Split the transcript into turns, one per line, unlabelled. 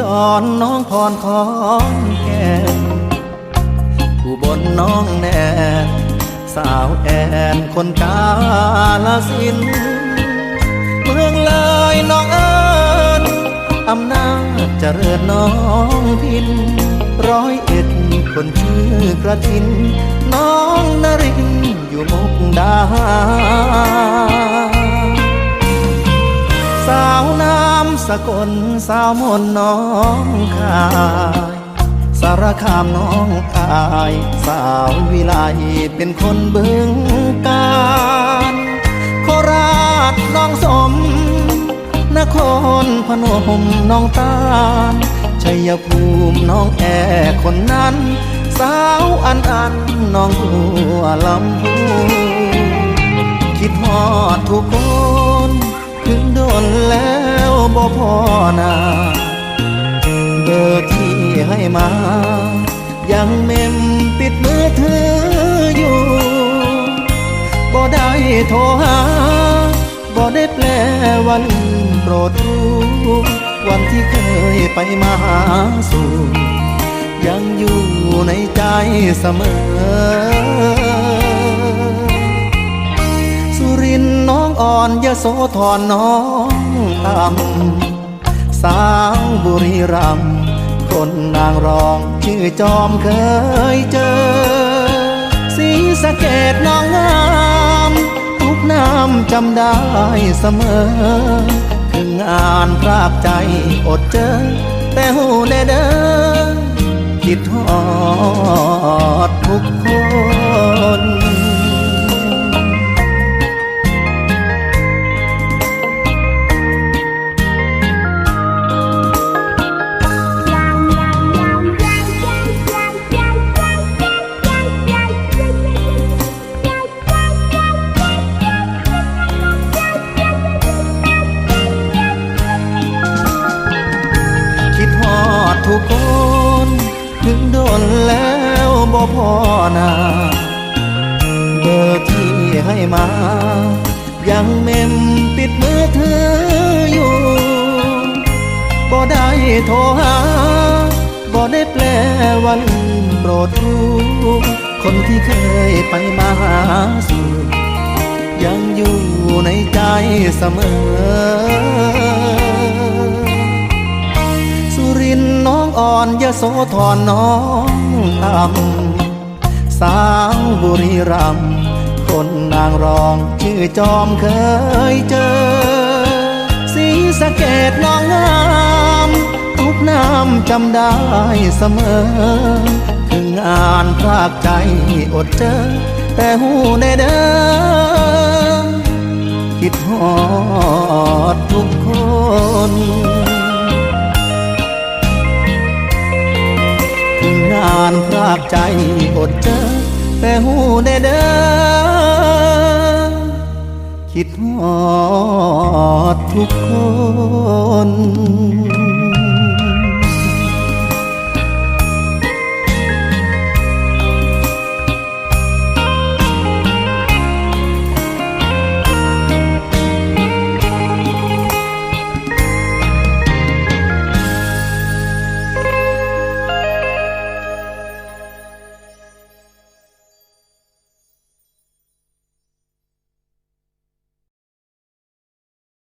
อุดรน้องพรขอนแก่นอุบลน้องแนนสาวแอนคนกาลสิน เมืองเลยน้องเอิญอำนาจเจริญน้องพิน ร้อยเอ็ดคนชื่อกระทิน น้องนรินอยู่มุกดา สาวน้ำ สกลสาวมนน้องคายสารคามน้องอาย สาววิไลเป็นคนบึงการโคราชน้องสม นครพนมน้องตาลชัยภูมิน้องแอคนนั้น สาวอันอันน้องบัวลำพู บ่พอนาเบอร์ที่ให้มา ยังเมมปิดมือถืออยู่บ่ได้โทรหาบ่ได้แปลว่าลืมโปรดรู้วันที่เคยไปมาหาสู่ยังอยู่ในใจเสมอ อ่อนยโสธรน้องต่ำสาวบุรีรัมคนนางรองชื่อจอมเคยเจอ สีสะเกดน้องงามทุกน้ำจำได้เสมอคืองานพรากใจอดเจอ แต่หูแน่เด้อคิดฮอดทุกคน นาเบอร์ที่ให้มา ยังเมมปิดมือถืออยู่บ่ได้โทรหาบ่ได้แปลว่าลืมโปรดรู้คนที่เคยไปมาหาสู่ยังอยู่ในใจเสมอ สุรินทร์น้องอ่อนยโสธรน้องต่ำ สาวบุรีรัมย์คนนางรองชื่อจอมเคยเจอ สีสะเกดน้องงามทุกน้ำจำได้เสมอ ถึงงานพรากใจอดเจอ แต่หูในเด้อ ใจอดเจอแต่หูได้เด้อคิดหอดทุกคน